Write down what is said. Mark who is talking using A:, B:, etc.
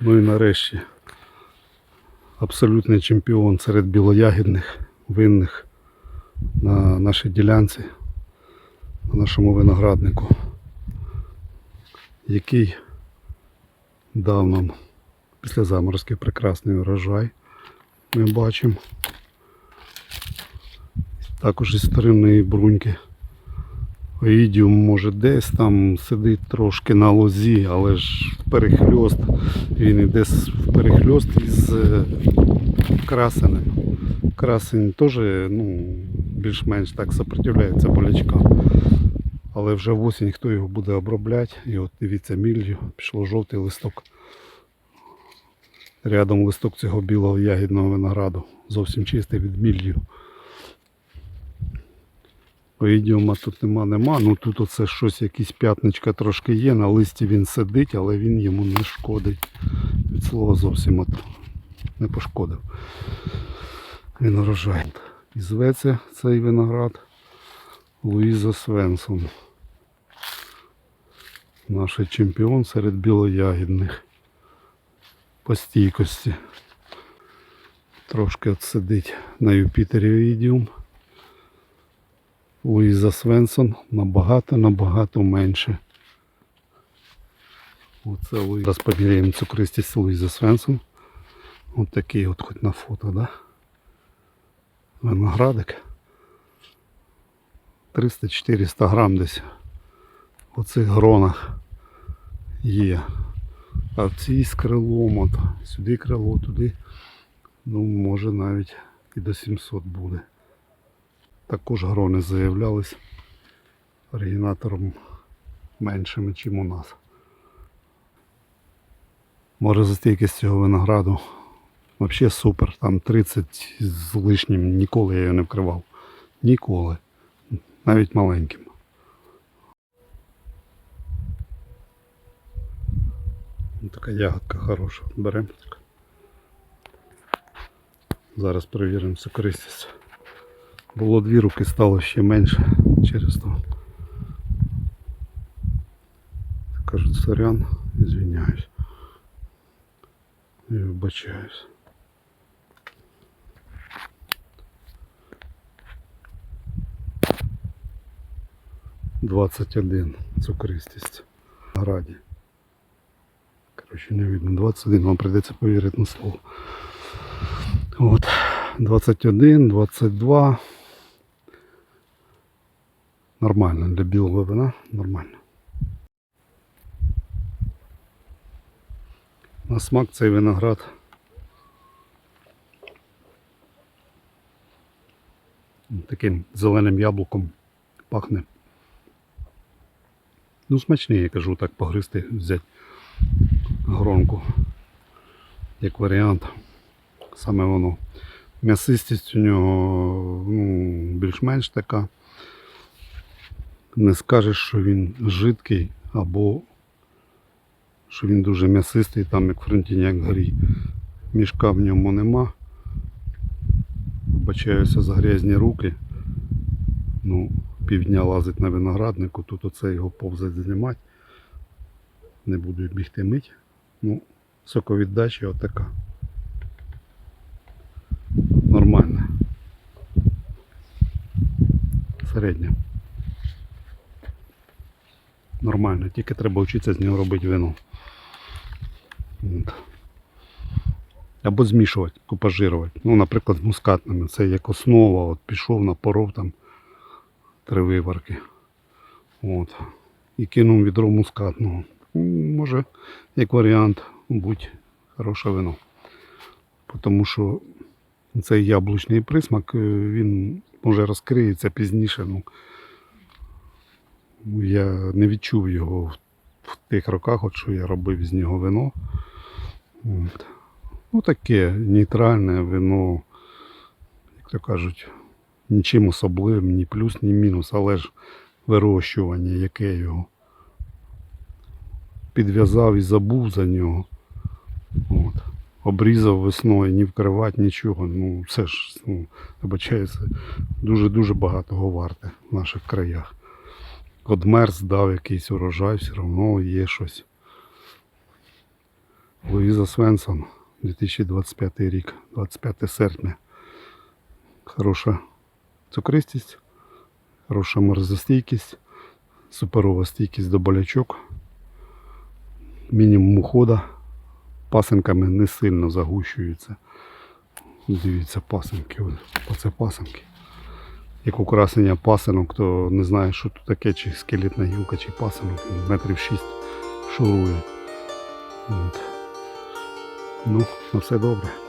A: Ну і нарешті абсолютний чемпіон серед білоягідних винних на нашій ділянці, на нашому винограднику, який дав нам після заморозків прекрасний урожай. Ми бачимо. Також із старинної бруньки. Оїдіум може десь там сидить трошки на лозі, але ж перехльост, він іде в перехльост із е, красенем. Красень теж ну, більш-менш так сопротивляється болячкам. Але вже в осінь хто його буде обробляти. І от дивіться, міллю, пішло жовтий листок. Рядом листок цього білого ягідного винограду. Зовсім чистий від міллю. Оїдіума тут нема, нема. Ну тут оце щось, якісь п'ятничка трошки є. На листі він сидить, але він йому не шкодить. Від слова зовсім от не пошкодив. Він урожай. І зветься цей виноград Луїза Свенсон. Наш чемпіон серед білоягідних по стійкості. Трошки от сидить на Юпітері Оїдіум. Луїза Свенсон набагато-набагато менше. Оце Луїза. Зараз поміряємо цукристість Луїза Свенсон. Ось такий от хоч на фото, да? Виноградик. 300-400 грам десь у цих гронах є. А в цій з крилом, от, сюди крило, туди, ну може навіть і до 700 буде. Також грони заявлялись оригінатором меншими, ніж у нас. Може застійкість цього винограду взагалі супер. Там 30 з лишнім ніколи я його не вкривав. Ніколи. Навіть маленьким. Така ягодка хороша. Беремо. Зараз перевіримо сокористість. Було дві руки, стало ще менше через то. Кажуть, сорян, звиняюсь. І вибачаюсь. Двадцять один цукристість в граді. Коротше, не видно. 21, вам прийдеться повірити на слово. От. 21, 22. Нормально для білого вина. Нормально. На смак цей виноград. Таким зеленим яблуком пахне. Ну, смачний, я кажу, так погристи, взяти гронку. Як варіант. Саме воно. М'ясистість у нього ну, більш-менш така. Не скажеш, що він жидкий або що він дуже м'ясистий, там як фронтіняк горі. Мішка в ньому нема. Вбачаюся за грязні руки. Ну, півдня лазить на винограднику, тут оце його повзать знімати. Не буду бігти мить. Ну, соковіддача отака. Нормальна. Середня. Нормально, тільки треба вчитися з нього робити вино. От. Або змішувати, купажирувати. Ну, наприклад, з мускатними. Це як основа. От пішов, напоров там три виварки. От. І кинув відро мускатного. Може, як варіант, будь хороше вино. Тому що цей яблучний присмак, е, він може розкриється пізніше. Ну, я не відчув його в, тих роках, от що я робив з нього вино. От. Ну таке нейтральне вино, як то кажуть, нічим особливим, ні плюс, ні мінус, але ж вирощування, яке його підв'язав і забув за нього. От. Обрізав весною, ні вкривати, нічого. Ну, це ж, ну, вибачаюся, дуже-дуже багатого варте в наших краях. Одмерз дав якийсь урожай, все одно є щось. Луїза Свенсон, 2025 рік, 25 серпня. Хороша цукристість, хороша морозостійкість, суперова стійкість до болячок, мінімум ухода, пасинками не сильно загущуються. Дивіться, пасинки, оце пасинки. Як украсення пасинок, то не знає, що тут таке, чи скелетна гілка, чи пасинок, метрів 6 шурує. От. Ну, все добре.